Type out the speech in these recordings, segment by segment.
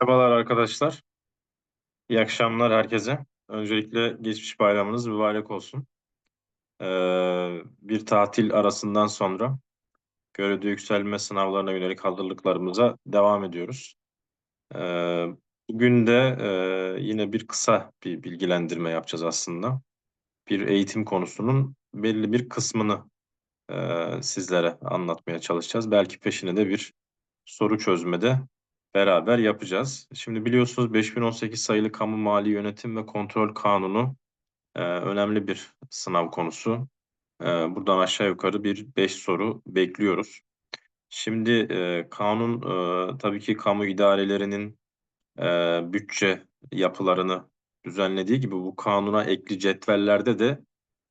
Merhabalar arkadaşlar. İyi akşamlar herkese. Öncelikle geçmiş bayramınız mübarek olsun. Ee, bir tatil arasından sonra görevde yükselme sınavlarına yönelik hazırlıklarımıza devam ediyoruz. Ee, bugün de e, yine bir kısa bir bilgilendirme yapacağız aslında. Bir eğitim konusunun belli bir kısmını e, sizlere anlatmaya çalışacağız. Belki peşine de bir soru çözmede beraber yapacağız. Şimdi biliyorsunuz 5018 sayılı Kamu Mali Yönetim ve Kontrol Kanunu e, önemli bir sınav konusu. E, buradan aşağı yukarı bir 5 soru bekliyoruz. Şimdi e, kanun e, tabii ki kamu idarelerinin e, bütçe yapılarını düzenlediği gibi bu kanuna ekli cetvellerde de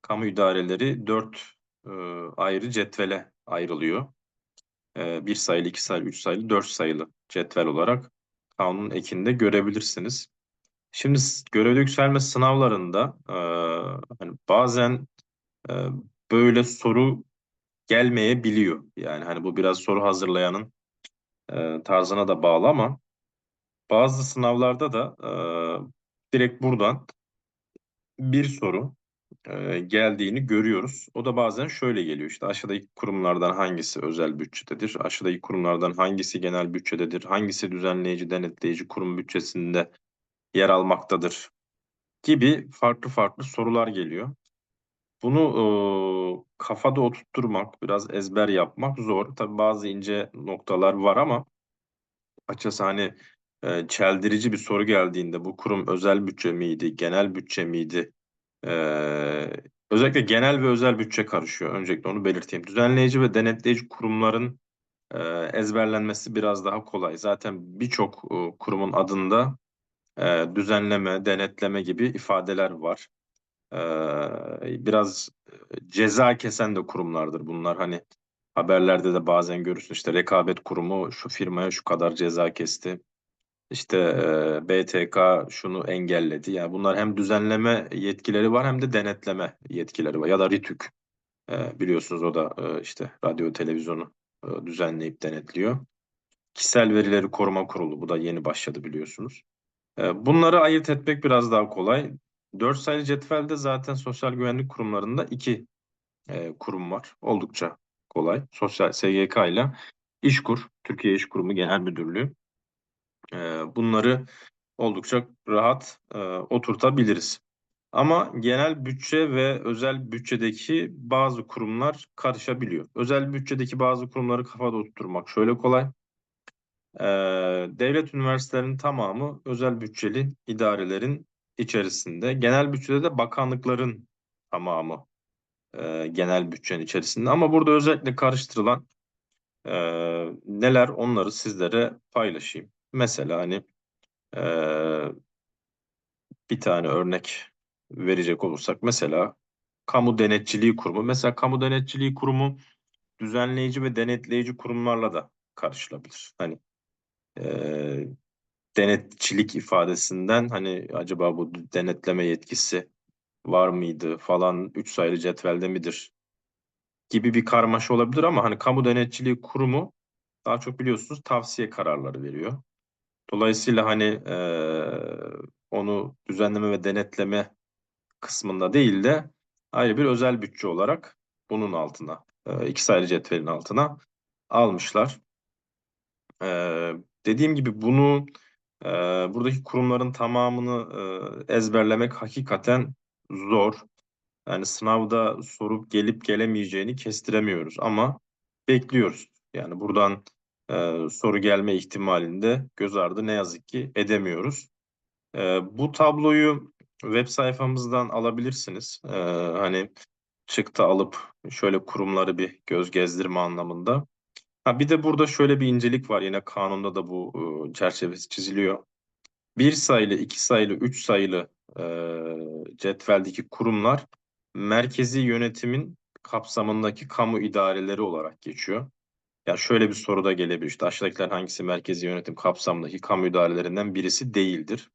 kamu idareleri 4 e, ayrı cetvele ayrılıyor. E, bir sayılı, iki sayılı, üç sayılı, dört sayılı cetvel olarak kanunun ekinde görebilirsiniz. Şimdi görevde yükselme sınavlarında e, hani bazen e, böyle soru gelmeyebiliyor. Yani hani bu biraz soru hazırlayanın e, tarzına da bağlı ama bazı sınavlarda da e, direkt buradan bir soru geldiğini görüyoruz. O da bazen şöyle geliyor işte aşağıdaki kurumlardan hangisi özel bütçededir? Aşağıdaki kurumlardan hangisi genel bütçededir? Hangisi düzenleyici, denetleyici kurum bütçesinde yer almaktadır? Gibi farklı farklı sorular geliyor. Bunu e, kafada oturtturmak, biraz ezber yapmak zor. Tabii bazı ince noktalar var ama açıkçası hani e, çeldirici bir soru geldiğinde bu kurum özel bütçe miydi, genel bütçe miydi ee, özellikle genel ve özel bütçe karışıyor. Öncelikle onu belirteyim. Düzenleyici ve denetleyici kurumların e, ezberlenmesi biraz daha kolay. Zaten birçok e, kurumun adında e, düzenleme, denetleme gibi ifadeler var. E, biraz ceza kesen de kurumlardır bunlar. Hani haberlerde de bazen görürsün işte rekabet kurumu şu firmaya şu kadar ceza kesti. İşte e, BTK şunu engelledi. Yani bunlar hem düzenleme yetkileri var hem de denetleme yetkileri var. Ya da RİTÜK e, biliyorsunuz o da e, işte radyo televizyonu e, düzenleyip denetliyor. Kişisel Verileri Koruma Kurulu bu da yeni başladı biliyorsunuz. E, bunları ayırt etmek biraz daha kolay. Dört sayılı cetvelde zaten sosyal güvenlik kurumlarında iki e, kurum var. Oldukça kolay. Sosyal SGK ile İşkur, Türkiye İş Kurumu Genel Müdürlüğü. E, bunları oldukça rahat e, oturtabiliriz. Ama genel bütçe ve özel bütçedeki bazı kurumlar karışabiliyor. Özel bütçedeki bazı kurumları kafada oturtmak şöyle kolay. E, devlet üniversitelerinin tamamı özel bütçeli idarelerin içerisinde. Genel bütçede de bakanlıkların tamamı e, genel bütçenin içerisinde. Ama burada özellikle karıştırılan e, neler onları sizlere paylaşayım. Mesela hani e, bir tane örnek verecek olursak mesela kamu denetçiliği kurumu. Mesela kamu denetçiliği kurumu düzenleyici ve denetleyici kurumlarla da karışılabilir. Hani e, denetçilik ifadesinden hani acaba bu denetleme yetkisi var mıydı falan üç sayılı cetvelde midir gibi bir karmaşa olabilir ama hani kamu denetçiliği kurumu daha çok biliyorsunuz tavsiye kararları veriyor. Dolayısıyla hani e, onu düzenleme ve denetleme kısmında değil de ayrı bir özel bütçe olarak bunun altına, e, iki sayılı cetvelin altına almışlar. E, dediğim gibi bunu e, buradaki kurumların tamamını e, ezberlemek hakikaten zor. Yani sınavda sorup gelip gelemeyeceğini kestiremiyoruz ama bekliyoruz. Yani buradan e, soru gelme ihtimalinde göz ardı ne yazık ki edemiyoruz. E, bu tabloyu web sayfamızdan alabilirsiniz. E, hani çıktı alıp şöyle kurumları bir göz gezdirme anlamında. Ha, bir de burada şöyle bir incelik var. Yine kanunda da bu e, çerçevesi çiziliyor. Bir sayılı, iki sayılı, üç sayılı e, cetveldeki kurumlar merkezi yönetimin kapsamındaki kamu idareleri olarak geçiyor. Ya şöyle bir soru da gelebilir. İşte aşağıdakiler hangisi merkezi yönetim kapsamındaki kamu idarelerinden birisi değildir?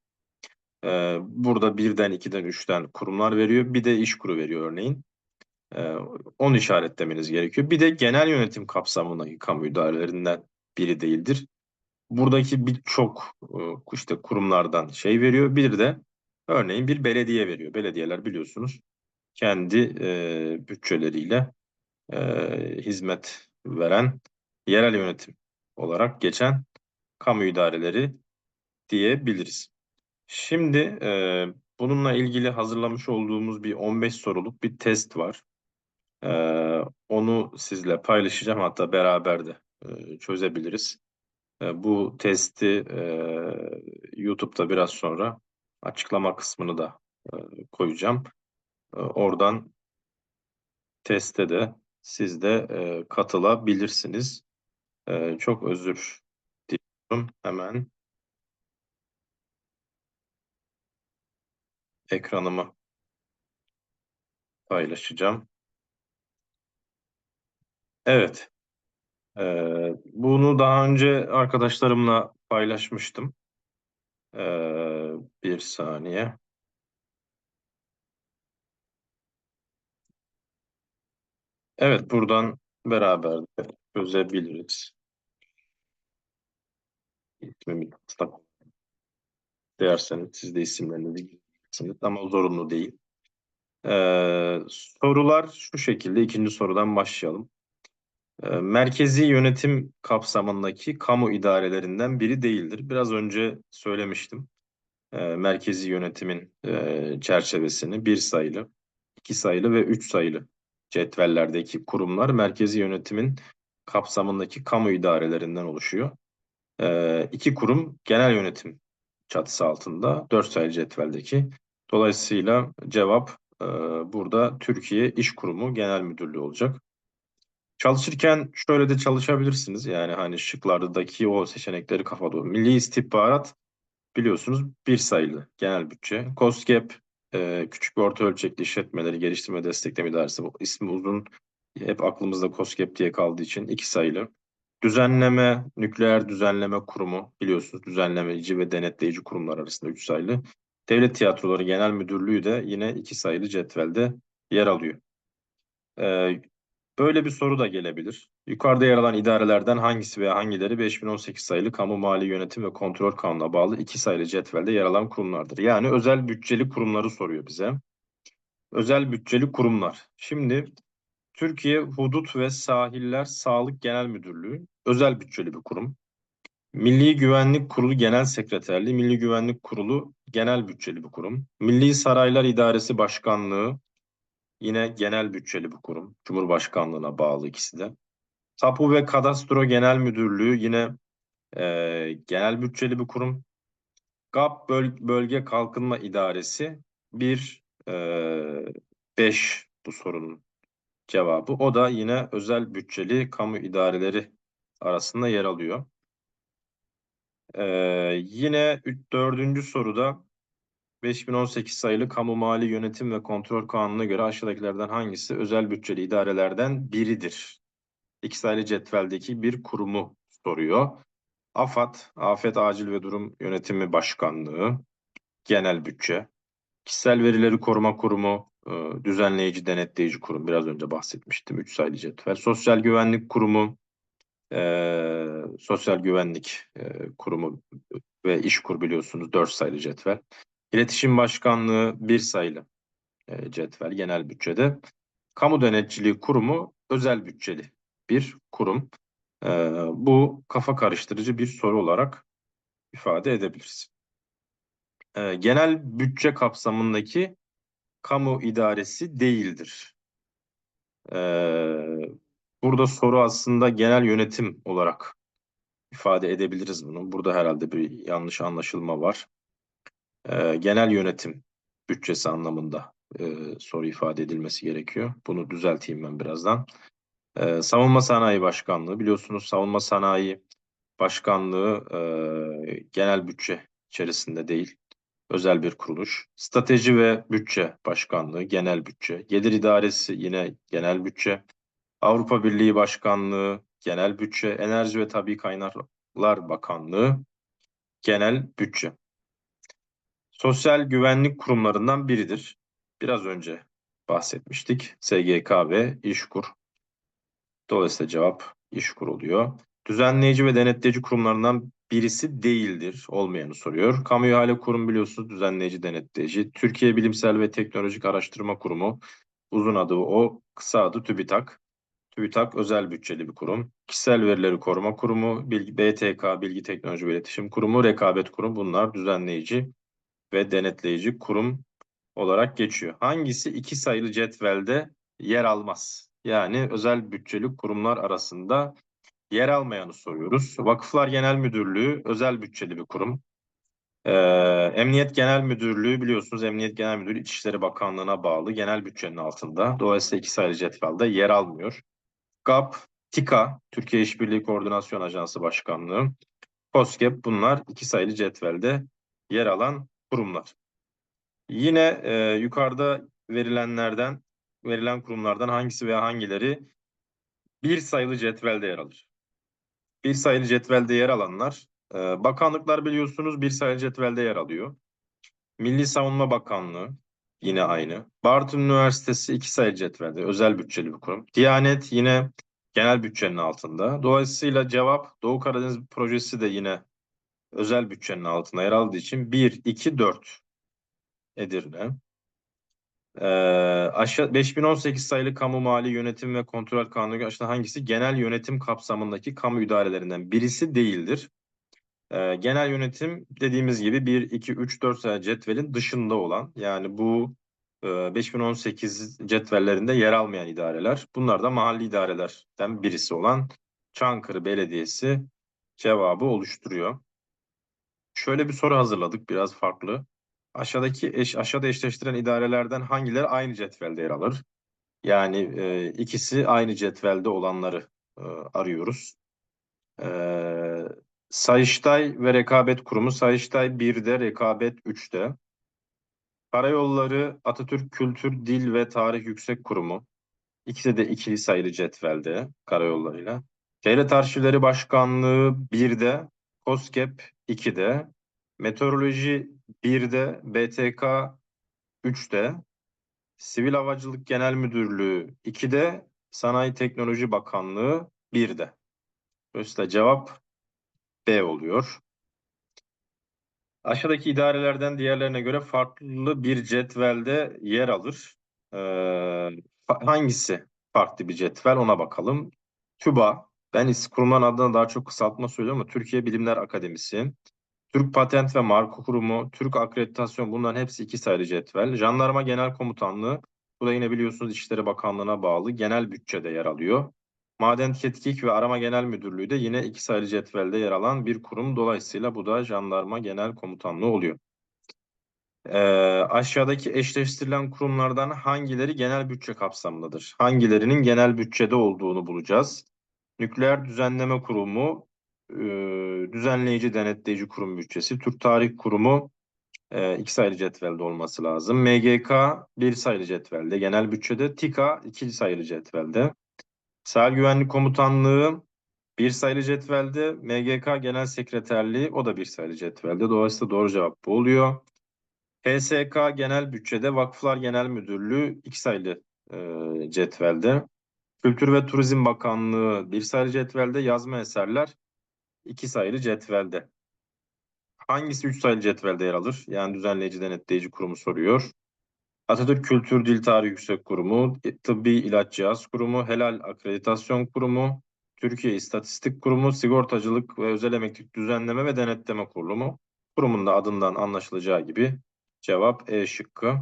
Ee, burada birden, ikiden, üçten kurumlar veriyor. Bir de iş kuru veriyor örneğin. Ee, onu işaretlemeniz gerekiyor. Bir de genel yönetim kapsamındaki kamu idarelerinden biri değildir. buradaki birçok e, işte kurumlardan şey veriyor. Bir de örneğin bir belediye veriyor. Belediyeler biliyorsunuz kendi e, bütçeleriyle e, hizmet veren yerel yönetim olarak geçen kamu idareleri diyebiliriz. Şimdi e, bununla ilgili hazırlamış olduğumuz bir 15 soruluk bir test var. E, onu sizle paylaşacağım hatta beraber de e, çözebiliriz. E, bu testi e, YouTube'da biraz sonra açıklama kısmını da e, koyacağım. E, oradan teste de siz de e, katılabilirsiniz. E, çok özür diliyorum. Hemen ekranımı paylaşacağım. Evet. Ee, bunu daha önce arkadaşlarımla paylaşmıştım. Ee, bir saniye. Evet, buradan beraber de çözebiliriz. İsmimi ıslak derseniz siz de isimlerinizi girirsiniz ama zorunlu değil. Ee, sorular şu şekilde. ikinci sorudan başlayalım. Ee, merkezi yönetim kapsamındaki kamu idarelerinden biri değildir. Biraz önce söylemiştim. Ee, merkezi yönetimin e, çerçevesini bir sayılı, iki sayılı ve üç sayılı cetvellerdeki kurumlar merkezi yönetimin kapsamındaki kamu idarelerinden oluşuyor. Ee, iki kurum genel yönetim çatısı altında dört sayılı cetveldeki. Dolayısıyla cevap e, burada Türkiye İş Kurumu Genel Müdürlüğü olacak. Çalışırken şöyle de çalışabilirsiniz. Yani hani şıklardaki o seçenekleri kafada. Milli İstihbarat biliyorsunuz bir sayılı genel bütçe. COSGAP e, küçük ve orta ölçekli işletmeleri geliştirme destekleme idaresi. Bu ismi uzun. Hep aklımızda COSGAP diye kaldığı için iki sayılı. Düzenleme, nükleer düzenleme kurumu biliyorsunuz düzenleyici ve denetleyici kurumlar arasında üç sayılı. Devlet Tiyatroları Genel Müdürlüğü de yine iki sayılı cetvelde yer alıyor. Ee, böyle bir soru da gelebilir. Yukarıda yer alan idarelerden hangisi veya hangileri 5018 sayılı Kamu Mali Yönetim ve Kontrol Kanunu'na bağlı iki sayılı cetvelde yer alan kurumlardır? Yani özel bütçeli kurumları soruyor bize. Özel bütçeli kurumlar. Şimdi Türkiye Hudut ve Sahiller Sağlık Genel Müdürlüğü özel bütçeli bir kurum. Milli Güvenlik Kurulu Genel Sekreterliği, Milli Güvenlik Kurulu genel bütçeli bir kurum. Milli Saraylar İdaresi Başkanlığı yine genel bütçeli bir kurum. Cumhurbaşkanlığına bağlı ikisi de. Tapu ve Kadastro Genel Müdürlüğü yine e, genel bütçeli bir kurum. GAP Böl Bölge Kalkınma İdaresi 1 5 bu sorunun cevabı. O da yine özel bütçeli kamu idareleri arasında yer alıyor. Ee, yine dördüncü soruda 5018 sayılı Kamu Mali Yönetim ve Kontrol Kanunu'na göre aşağıdakilerden hangisi özel bütçeli idarelerden biridir? İki sayılı cetveldeki bir kurumu soruyor. AFAD, Afet Acil ve Durum Yönetimi Başkanlığı, Genel Bütçe, Kişisel Verileri Koruma Kurumu, Düzenleyici Denetleyici Kurum, biraz önce bahsetmiştim, üç sayılı cetvel. Sosyal Güvenlik Kurumu, e, Sosyal Güvenlik e, Kurumu ve İşkur biliyorsunuz dört sayılı cetvel. İletişim Başkanlığı bir sayılı e, cetvel genel bütçede. Kamu Denetçiliği Kurumu özel bütçeli bir kurum. E, bu kafa karıştırıcı bir soru olarak ifade edebiliriz. E, genel bütçe kapsamındaki kamu idaresi değildir. E, burada soru aslında genel yönetim olarak ifade edebiliriz bunu. Burada herhalde bir yanlış anlaşılma var. E, genel yönetim bütçesi anlamında e, soru ifade edilmesi gerekiyor. Bunu düzelteyim ben birazdan. E, Savunma Sanayi Başkanlığı biliyorsunuz Savunma Sanayi Başkanlığı e, genel bütçe içerisinde değil. Özel bir kuruluş. Strateji ve Bütçe Başkanlığı genel bütçe. Gelir İdaresi yine genel bütçe. Avrupa Birliği Başkanlığı genel bütçe. Enerji ve Tabi Kaynaklar Bakanlığı genel bütçe. Sosyal güvenlik kurumlarından biridir. Biraz önce bahsetmiştik. SGK ve İşkur. Dolayısıyla cevap İşkur oluyor. Düzenleyici ve denetleyici kurumlarından birisi değildir. Olmayanı soruyor. Kamu ihale kurum biliyorsunuz düzenleyici denetleyici. Türkiye Bilimsel ve Teknolojik Araştırma Kurumu uzun adı o, kısa adı TÜBİTAK. TÜBİTAK özel bütçeli bir kurum. Kişisel Verileri Koruma Kurumu, Bilgi, BTK Bilgi Teknoloji ve İletişim Kurumu, Rekabet Kurumu bunlar düzenleyici ve denetleyici kurum olarak geçiyor. Hangisi iki sayılı cetvelde yer almaz? Yani özel bütçeli kurumlar arasında yer almayanı soruyoruz. Vakıflar Genel Müdürlüğü özel bütçeli bir kurum. Ee, Emniyet Genel Müdürlüğü biliyorsunuz Emniyet Genel Müdürlüğü İçişleri Bakanlığı'na bağlı genel bütçenin altında. Dolayısıyla iki sayılı cetvelde yer almıyor. GAP, TİKA, Türkiye İşbirliği Koordinasyon Ajansı Başkanlığı, COSGAP bunlar iki sayılı cetvelde yer alan kurumlar. Yine e, yukarıda verilenlerden, verilen kurumlardan hangisi veya hangileri bir sayılı cetvelde yer alır? Bir sayılı cetvelde yer alanlar, e, bakanlıklar biliyorsunuz bir sayılı cetvelde yer alıyor. Milli Savunma Bakanlığı yine aynı. Bartın Üniversitesi iki sayılı cetvelde, özel bütçeli bir kurum. Diyanet yine genel bütçenin altında. Dolayısıyla cevap Doğu Karadeniz projesi de yine özel bütçenin altında yer aldığı için 1, 2, 4 Edirne. Ee, aşağı 5018 sayılı kamu mali yönetim ve kontrol kanunu aşağıda hangisi genel yönetim kapsamındaki kamu idarelerinden birisi değildir? Ee, genel yönetim dediğimiz gibi 1, 2, 3, 4 sayılı cetvelin dışında olan yani bu e, 5018 cetvellerinde yer almayan idareler. Bunlar da mahalli idarelerden birisi olan Çankırı Belediyesi cevabı oluşturuyor. Şöyle bir soru hazırladık biraz farklı. Aşağıdaki eş, aşağıda eşleştiren idarelerden hangileri aynı cetvelde yer alır? Yani e, ikisi aynı cetvelde olanları e, arıyoruz. E, Sayıştay ve Rekabet Kurumu Sayıştay 1'de, Rekabet 3'te. Karayolları Atatürk Kültür, Dil ve Tarih Yüksek Kurumu. İkisi de ikili sayılı cetvelde karayollarıyla. Devlet Arşivleri Başkanlığı 1'de, COSGAP 2'de, Meteoroloji 1'de, BTK 3'te, Sivil Havacılık Genel Müdürlüğü 2'de, Sanayi Teknoloji Bakanlığı 1'de. Dolayısıyla cevap B oluyor. Aşağıdaki idarelerden diğerlerine göre farklı bir cetvelde yer alır. Ee, hangisi farklı bir cetvel ona bakalım. TÜBA, ben kurumların adına daha çok kısaltma söylüyorum ama Türkiye Bilimler Akademisi, Türk Patent ve Marka Kurumu, Türk Akreditasyon bunların hepsi iki sayılı cetvel. Jandarma Genel Komutanlığı, bu da yine biliyorsunuz İçişleri Bakanlığı'na bağlı genel bütçede yer alıyor. Maden Tetkik ve Arama Genel Müdürlüğü de yine iki sayılı cetvelde yer alan bir kurum. Dolayısıyla bu da Jandarma Genel Komutanlığı oluyor. Ee, aşağıdaki eşleştirilen kurumlardan hangileri genel bütçe kapsamındadır? Hangilerinin genel bütçede olduğunu bulacağız. Nükleer Düzenleme Kurumu, e, Düzenleyici Denetleyici Kurum Bütçesi, Türk Tarih Kurumu e, iki sayılı cetvelde olması lazım. MGK bir sayılı cetvelde, genel bütçede. TİKA iki sayılı cetvelde. Sahil Güvenlik Komutanlığı bir sayılı cetvelde. MGK Genel Sekreterliği o da bir sayılı cetvelde. Dolayısıyla doğru cevap bu oluyor. HSK Genel Bütçede, Vakıflar Genel Müdürlüğü iki sayılı e, cetvelde. Kültür ve Turizm Bakanlığı bir sayılı cetvelde, yazma eserler iki sayılı cetvelde. Hangisi üç sayılı cetvelde yer alır? Yani düzenleyici denetleyici kurumu soruyor. Atatürk Kültür Dil Tarih Yüksek Kurumu, Tıbbi İlaç Cihaz Kurumu, Helal Akreditasyon Kurumu, Türkiye İstatistik Kurumu, Sigortacılık ve Özel Emeklilik Düzenleme ve Denetleme Kurumu. Kurumun da adından anlaşılacağı gibi cevap E şıkkı.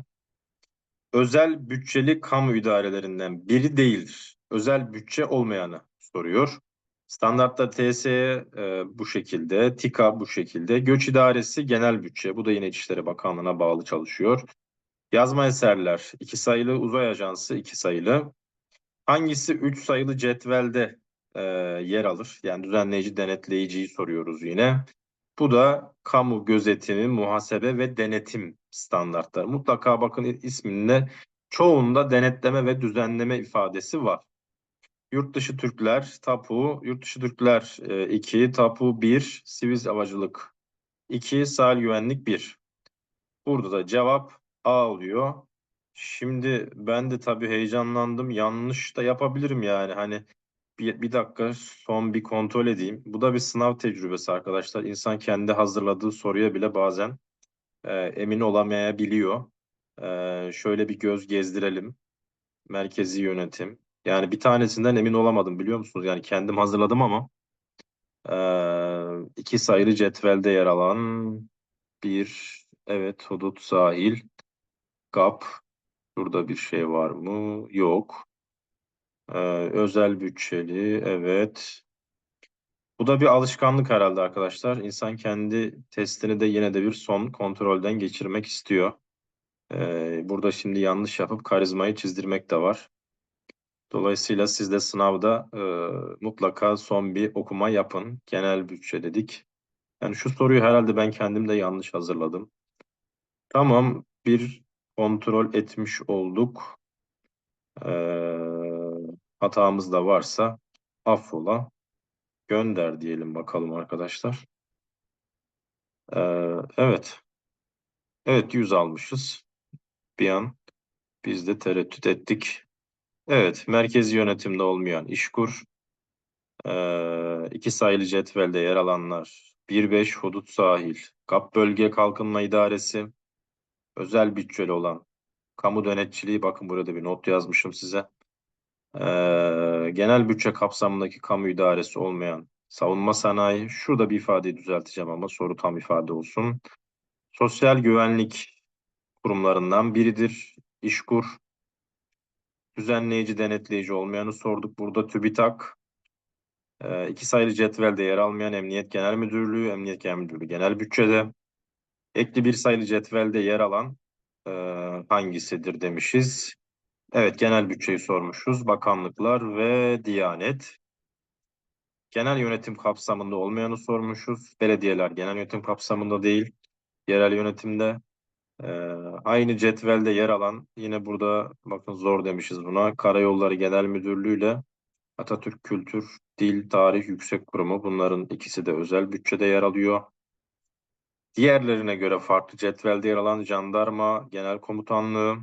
Özel bütçeli kamu idarelerinden biri değildir. Özel bütçe olmayanı soruyor. Standartta TSE e, bu şekilde, TİKA bu şekilde. Göç İdaresi genel bütçe. Bu da yine İçişleri Bakanlığı'na bağlı çalışıyor. Yazma eserler iki sayılı, uzay ajansı iki sayılı. Hangisi üç sayılı cetvelde e, yer alır? Yani düzenleyici, denetleyiciyi soruyoruz yine. Bu da kamu gözetimi, muhasebe ve denetim standartları. Mutlaka bakın isminde çoğunda denetleme ve düzenleme ifadesi var. Yurtdışı Türkler, TAPU, Yurtdışı Türkler 2, TAPU 1, Sivil Havacılık 2, Sahil Güvenlik 1. Burada da cevap A oluyor. Şimdi ben de tabii heyecanlandım. Yanlış da yapabilirim yani. Hani bir, bir dakika son bir kontrol edeyim. Bu da bir sınav tecrübesi arkadaşlar. İnsan kendi hazırladığı soruya bile bazen e, emin olamayabiliyor. E, şöyle bir göz gezdirelim. Merkezi yönetim. Yani bir tanesinden emin olamadım biliyor musunuz? Yani kendim hazırladım ama e, iki sayılı cetvelde yer alan bir evet hudut sahil GAP Burada bir şey var mı? Yok. Ee, özel bütçeli, evet. Bu da bir alışkanlık herhalde arkadaşlar. İnsan kendi testini de yine de bir son kontrolden geçirmek istiyor. Ee, burada şimdi yanlış yapıp karizmayı çizdirmek de var. Dolayısıyla siz de sınavda e, mutlaka son bir okuma yapın. Genel bütçe dedik. Yani şu soruyu herhalde ben kendim de yanlış hazırladım. Tamam, bir kontrol etmiş olduk. Ee, hatamız da varsa affola gönder diyelim bakalım arkadaşlar. Ee, evet. Evet 100 almışız. Bir an biz de tereddüt ettik. Evet merkezi yönetimde olmayan İşkur. İki sayılı cetvelde yer alanlar. 1-5 hudut sahil. GAP Bölge Kalkınma İdaresi. Özel bütçeli olan. Kamu denetçiliği bakın burada bir not yazmışım size. Genel bütçe kapsamındaki kamu idaresi olmayan savunma sanayi. Şurada bir ifadeyi düzelteceğim ama soru tam ifade olsun. Sosyal güvenlik kurumlarından biridir. İşkur. Düzenleyici, denetleyici olmayanı sorduk. Burada TÜBİTAK. Ee, iki sayılı cetvelde yer almayan Emniyet Genel Müdürlüğü, Emniyet Genel Müdürlüğü genel bütçede. Ekli bir sayılı cetvelde yer alan e, hangisidir demişiz. Evet, genel bütçeyi sormuşuz. Bakanlıklar ve Diyanet. Genel yönetim kapsamında olmayanı sormuşuz. Belediyeler genel yönetim kapsamında değil. Yerel yönetimde. Ee, aynı cetvelde yer alan, yine burada bakın zor demişiz buna. Karayolları Genel Müdürlüğü ile Atatürk Kültür, Dil, Tarih Yüksek Kurumu. Bunların ikisi de özel bütçede yer alıyor. Diğerlerine göre farklı cetvelde yer alan Jandarma Genel Komutanlığı,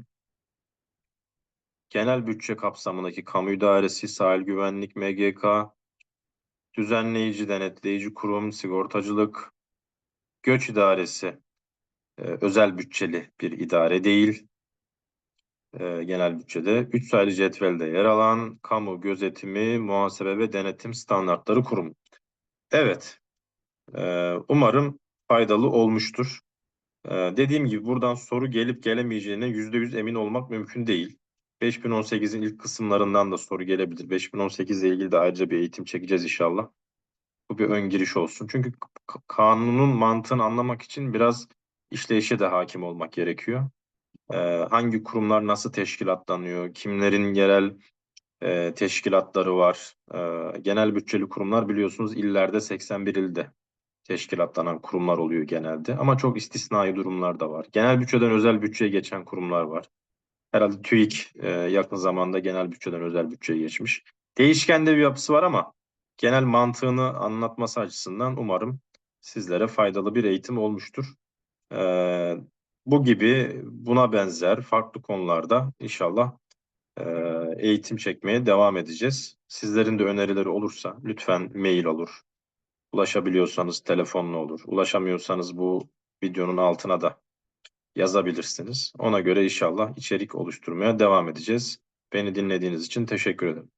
Genel bütçe kapsamındaki kamu idaresi, sahil güvenlik, MGK, düzenleyici, denetleyici kurum, sigortacılık, göç idaresi, e, özel bütçeli bir idare değil. E, genel bütçede. Üç sayılı cetvelde yer alan kamu gözetimi, muhasebe ve denetim standartları kurum. Evet. E, umarım faydalı olmuştur. E, dediğim gibi buradan soru gelip gelemeyeceğine yüzde yüz emin olmak mümkün değil. 5018'in ilk kısımlarından da soru gelebilir. 5018 ile ilgili de ayrıca bir eğitim çekeceğiz inşallah. Bu bir ön giriş olsun. Çünkü kanunun mantığını anlamak için biraz işleyişe de hakim olmak gerekiyor. Ee, hangi kurumlar nasıl teşkilatlanıyor, kimlerin yerel e, teşkilatları var. Ee, genel bütçeli kurumlar biliyorsunuz illerde 81 ilde teşkilatlanan kurumlar oluyor genelde. Ama çok istisnai durumlar da var. Genel bütçeden özel bütçeye geçen kurumlar var. Herhalde TÜİK e, yakın zamanda genel bütçeden özel bütçeye geçmiş. Değişken de bir yapısı var ama genel mantığını anlatması açısından umarım sizlere faydalı bir eğitim olmuştur. Ee, bu gibi buna benzer farklı konularda inşallah e, eğitim çekmeye devam edeceğiz. Sizlerin de önerileri olursa lütfen mail olur. Ulaşabiliyorsanız telefonla olur. Ulaşamıyorsanız bu videonun altına da yazabilirsiniz. Ona göre inşallah içerik oluşturmaya devam edeceğiz. Beni dinlediğiniz için teşekkür ederim.